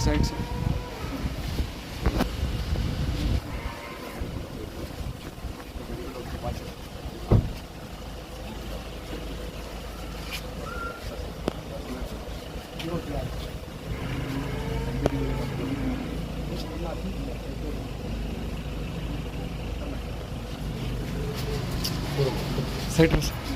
Side side से side side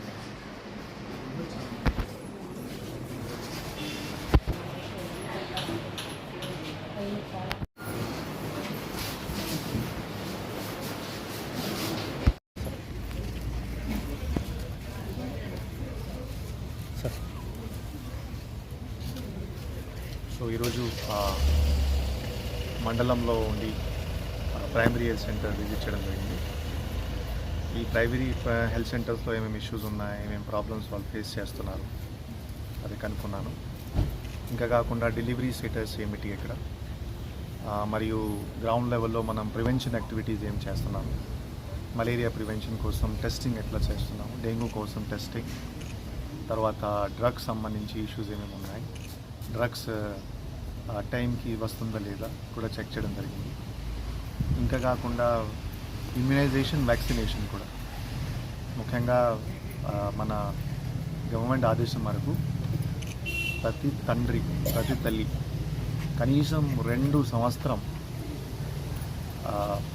sir. So ఈరోజు మండలంలో ఉండి ప్రైమరీ హెల్త్ సెంటర్ విజిట్ చేయడం జరిగింది. ఈ ప్రైమరీ హెల్త్ సెంటర్స్లో ఏమేమి ఇష్యూస్ ఉన్నాయి ఏమేమి ప్రాబ్లమ్స్ వాళ్ళు ఫేస్ చేస్తున్నారు అది కనుక్కున్నాను. ఇంకా కాకుండా డెలివరీ స్టేటస్ ఏమిటి ఇక్కడ? మరియు గ్రౌండ్ లెవెల్లో మనం ప్రివెన్షన్ యాక్టివిటీస్ ఏం చేస్తున్నాము? మలేరియా ప్రివెన్షన్ కోసం టెస్టింగ్ ఎట్లా చేస్తున్నాము? డెంగ్యూ కోసం టెస్టింగ్ తర్వాత డ్రగ్స్ సంబంధించి ఇష్యూస్ ఏమేమి ఉన్నాయి? డ్రగ్స్ టైంకి వస్తుందా లేదా కూడా చెక్ చేయడం జరిగింది. ఇంకా కాకుండా ఇమ్యునైజేషన్ వ్యాక్సినేషన్ కూడా. ముఖ్యంగా మన గవర్నమెంట్ ఆదేశం మేరకు ప్రతి తండ్రి ప్రతి తల్లి కనీసం రెండు సంవత్సరం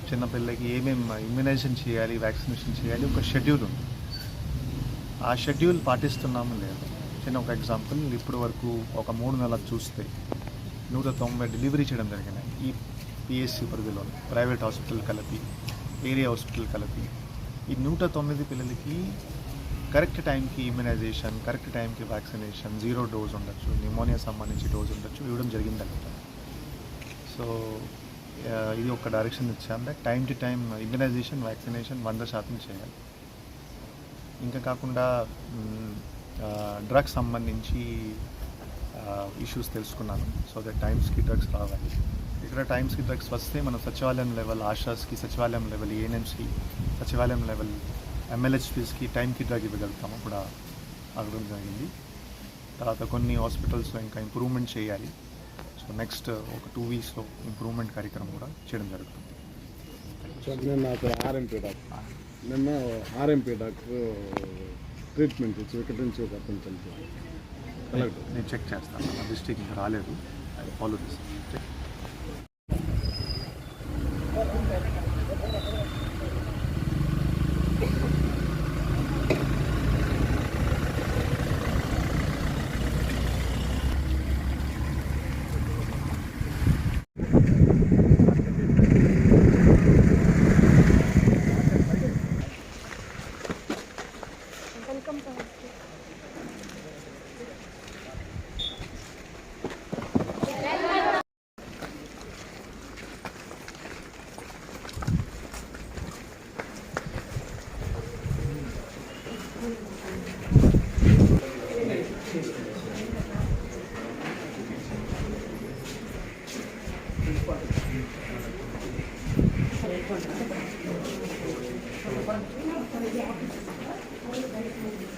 చిన్నపిల్లకి ఏమేమి ఇమ్యునైజేషన్ చేయాలి వ్యాక్సినేషన్ చేయాలి ఒక షెడ్యూల్ ఉంది. ఆ షెడ్యూల్ పాటిస్తున్నాము లేదు చిన్న ఒక ఎగ్జాంపుల్ ఇప్పటి వరకు ఒక మూడు నెలలు చూస్తే నూట తొంభై డెలివరీ చేయడం జరిగినాయి ఈ పిఎస్సి పరిధిలో ప్రైవేట్ హాస్పిటల్ కలిపి ఏరియా హాస్పిటల్ కలిపి. ఈ నూట తొమ్మిది పిల్లలకి కరెక్ట్ టైంకి ఇమ్యునైజేషన్ కరెక్ట్ టైంకి వ్యాక్సినేషన్ జీరో డోస్ ఉండొచ్చు. న్యూమోనియా సంబంధించి డోస్ ఉండొచ్చు. ఇవ్వడం జరిగిందన్నమాట సో ఇది ఒక డైరెక్షన్ ఇచ్చాం. That time to time immunisation vaccination వంద శాతం చేయాలి. ఇంకా కాకుండా డ్రగ్స్ సంబంధించి ఇష్యూస్ తెలుసుకున్నాను. సో దట్ టైమ్స్కి డ్రగ్స్ రావాలి. ఇక్కడ టైమ్స్కి డ్రగ్స్ వస్తే మనం సచివాలయం లెవెల్ ఆశాస్కి సచివాలయం లెవెల్ ఏఎన్ఎంస్కి సచివాలయం లెవెల్ ఎంఎల్హెచ్పీస్కి టైంకి డ్రగ్ ఇవ్వగలుగుతాము. కూడా అడగడం జరిగింది. తర్వాత కొన్ని హాస్పిటల్స్లో ఇంకా ఇంప్రూవ్మెంట్ చేయాలి. సో నెక్స్ట్ ఒక టూ వీక్స్లో ఇంప్రూవ్మెంట్ కార్యక్రమం కూడా చేయడం జరుగుతుంది. నిన్న ఆర్ఎంపీ డాక్టర్ ట్రీట్మెంట్ ఇచ్చి ఇక్కడ నుంచి ఒక అతను చనిపోయాడు. కలెక్టర్. నేను చెక్ చేస్తాను. నా డిస్ట్రిక్ట్ ఇంకా రాలేదు. I follow this Thank you.